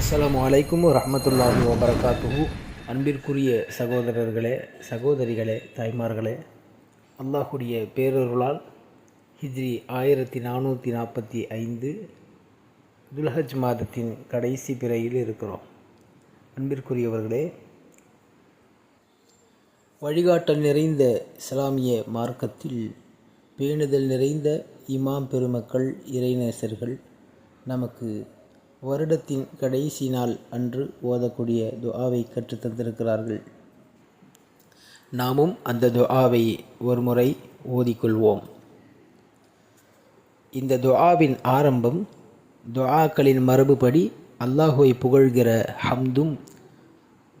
அஸ்லாம் வலைக்கும் ரஹமத்துல்லாஹி வபரகாத்துஹு. அன்பிற்குரிய சகோதரர்களே சகோதரிகளே தாய்மார்களே அல்லாஹுடைய பேரருளால் ஹிஜ்ரி ஆயிரத்தி நானூற்றி நாற்பத்தி ஐந்து துல்ஹஜ் மாதத்தின் கடைசி பிறையில் இருக்கிறோம். அன்பிற்குரியவர்களே வழிகாட்டல் நிறைந்த இஸ்லாமிய மார்க்கத்தில் பேணுதல் நிறைந்த இமாம் பெருமக்கள் இறைநேசர்கள் நமக்கு வருடத்தின் கடைசி நாள் அன்று ஓதக்கூடிய துஆவை கற்றுத் தந்திருக்கிறார்கள். நாமும் அந்த துஆவை ஒரு முறை ஓதிக்கொள்வோம். இந்த துஆவின் ஆரம்பம் துஆக்களின் மரபுபடி அல்லாஹுவை புகழ்கிற ஹம்தும்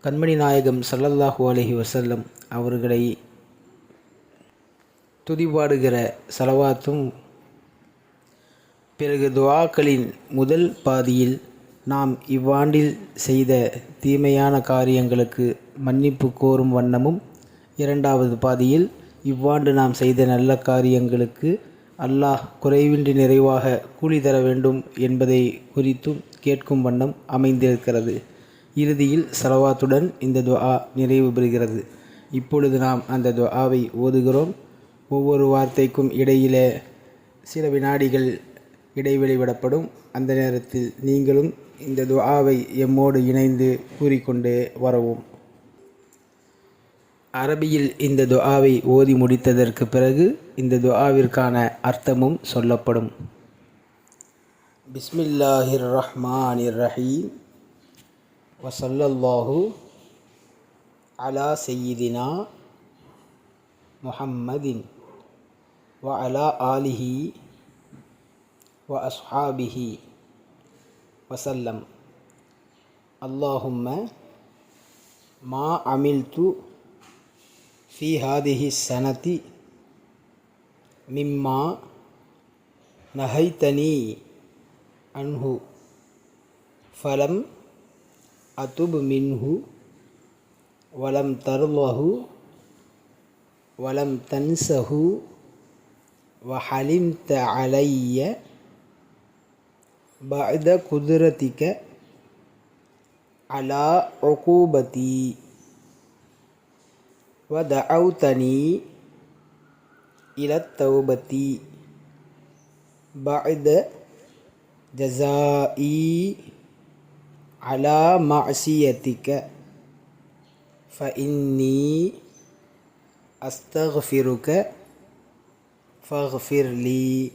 கண்மணி நாயகம் சல்லல்லாஹு அலஹி வசல்லம் அவர்களை துதிபாடுகிற செலவாத்தும் பிறகு துவாக்களின் முதல் பாதியில் நாம் இவ்வாண்டில் செய்த தீமையான காரியங்களுக்கு மன்னிப்பு கோரும் வண்ணமும் இரண்டாவது பாதியில் இவ்வாண்டு நாம் செய்த நல்ல காரியங்களுக்கு அல்லாஹ் குறைவின்றி நிறைவாக கூலி தர வேண்டும் என்பதை குறித்தும் கேட்கும் வண்ணம் அமைந்திருக்கிறது. இறுதியில் சலவாத்துடன் இந்த துஆ நிறைவு பெறுகிறது. இப்பொழுது நாம் அந்த துஆவை ஓதுகிறோம். ஒவ்வொரு வார்த்தைக்கும் இடையிலே சில வினாடிகள் இடைவெளி விடப்படும் அந்த நேரத்தில் நீங்களும் இந்த துஆவை எம்மோடு இணைந்து கூறிக்கொண்டே வரவும். அரபியில் இந்த துஆவை ஓதி முடித்ததற்கு பிறகு இந்த துஆவிற்கான அர்த்தமும் சொல்லப்படும். பிஸ்மில்லாஹிர் ரஹ்மானிர் ரஹீம் வசல்லல்லாஹு அலா செய்யிதினா முஹம்மதின் வ அலா ஆலிஹி وأصحابه وسلم. اللهم ما عملت في هذه السنة مما نهيتني عنه فلم أتب منه ولم ترضه ولم تنسه وحلمت عليّ بعد قدرتك على عقوبتي ودعوتني إلى التوبة بعد جزائي على معصيتك فإني أستغفرك فاغفر لي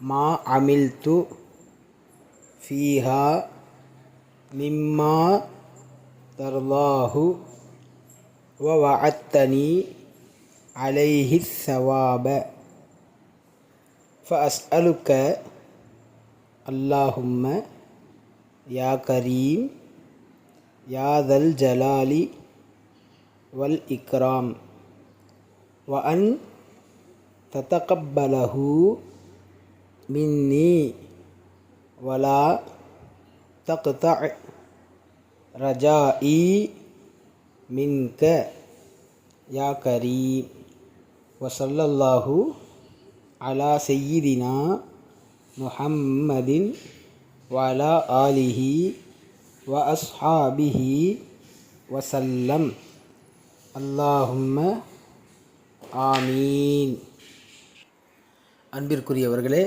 ما عملت فيها مما ترضاه ووعدتني عليه الثواب فأسألك اللهم يا كريم يا ذا الجلال والإكرام وأن تتقبله மின்னி வலா தக்த ரஜா இ மின்க யா கரீம் வசல்லல்லாஹு அலா செய்யிதினா முஹம்மதின் வலா ஆலிஹி வ அஸ்ஹாபிஹி வசல்லம் அல்லாஹும்ம ஆமீன் அன்பிற்குரியவர்களே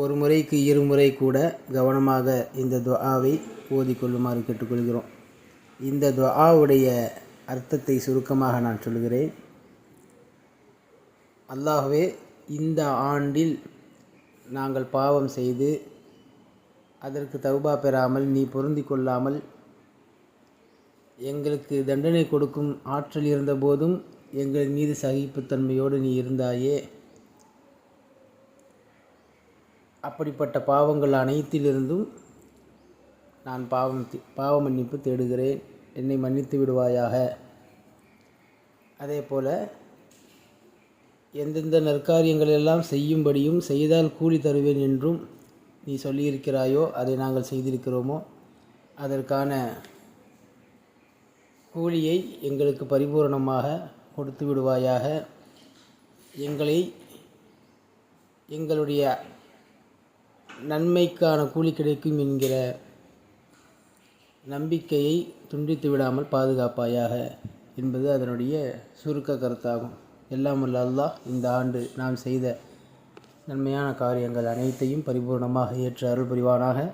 ஒரு முறைக்கு இருமுறை கூட கவனமாக இந்த துஆவை ஓதிக்கொள்ளுமாறு கேட்டுக்கொள்கிறோம். இந்த துஆவுடைய அர்த்தத்தை சுருக்கமாக நான் சொல்கிறேன். அல்லாகவே இந்த ஆண்டில் நாங்கள் பாவம் செய்து அதற்கு தௌபா பெறாமல் நீ பொருந்தி கொள்ளாமல் எங்களுக்கு தண்டனை கொடுக்கும் ஆற்றல் இருந்தபோதும் எங்கள் மீது சகிப்புத்தன்மையோடு நீ இருந்தாயே. அப்படிப்பட்ட பாவங்கள் அனைத்திலிருந்தும் நான் பாவம் பாவ மன்னிப்பு தேடுகிறேன். என்னை மன்னித்து விடுவாயாக. அதே போல் எந்தெந்த நற்காரியங்கள் எல்லாம் செய்யும்படியும் செய்தால் கூலி தருவேன் என்றும் நீ சொல்லியிருக்கிறாயோ அதை நாங்கள் செய்திருக்கிறோமோ அதற்கான கூலியை எங்களுக்கு பரிபூரணமாக கொடுத்து விடுவாயாக. எங்களை எங்களுடைய நன்மைக்கான கூலி கிடைக்கும் என்கிற நம்பிக்கையை துண்டித்து விடாமல் பாதுகாப்பாயாக என்பது அதனுடைய சுருக்க கருத்தாகும். எல்லாம் வல்ல அல்லாஹ் இந்த ஆண்டு நாம் செய்த நன்மையான காரியங்கள் அனைத்தையும் பரிபூர்ணமாக ஏற்று அருள் புரிவானாக.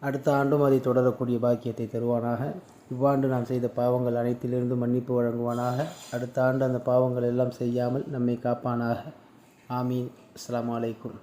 அடுத்த ஆண்டும் அதை தொடரக்கூடிய பாக்கியத்தை தருவானாக. இவ்வாண்டு நாம் செய்த பாவங்கள் அனைத்திலிருந்து மன்னிப்பு வழங்குவானாக. அடுத்த ஆண்டு அந்த பாவங்கள் எல்லாம் செய்யாமல் நம்மை காப்பானாக. ஆமீன். அஸ்லாம் அலைக்கும்.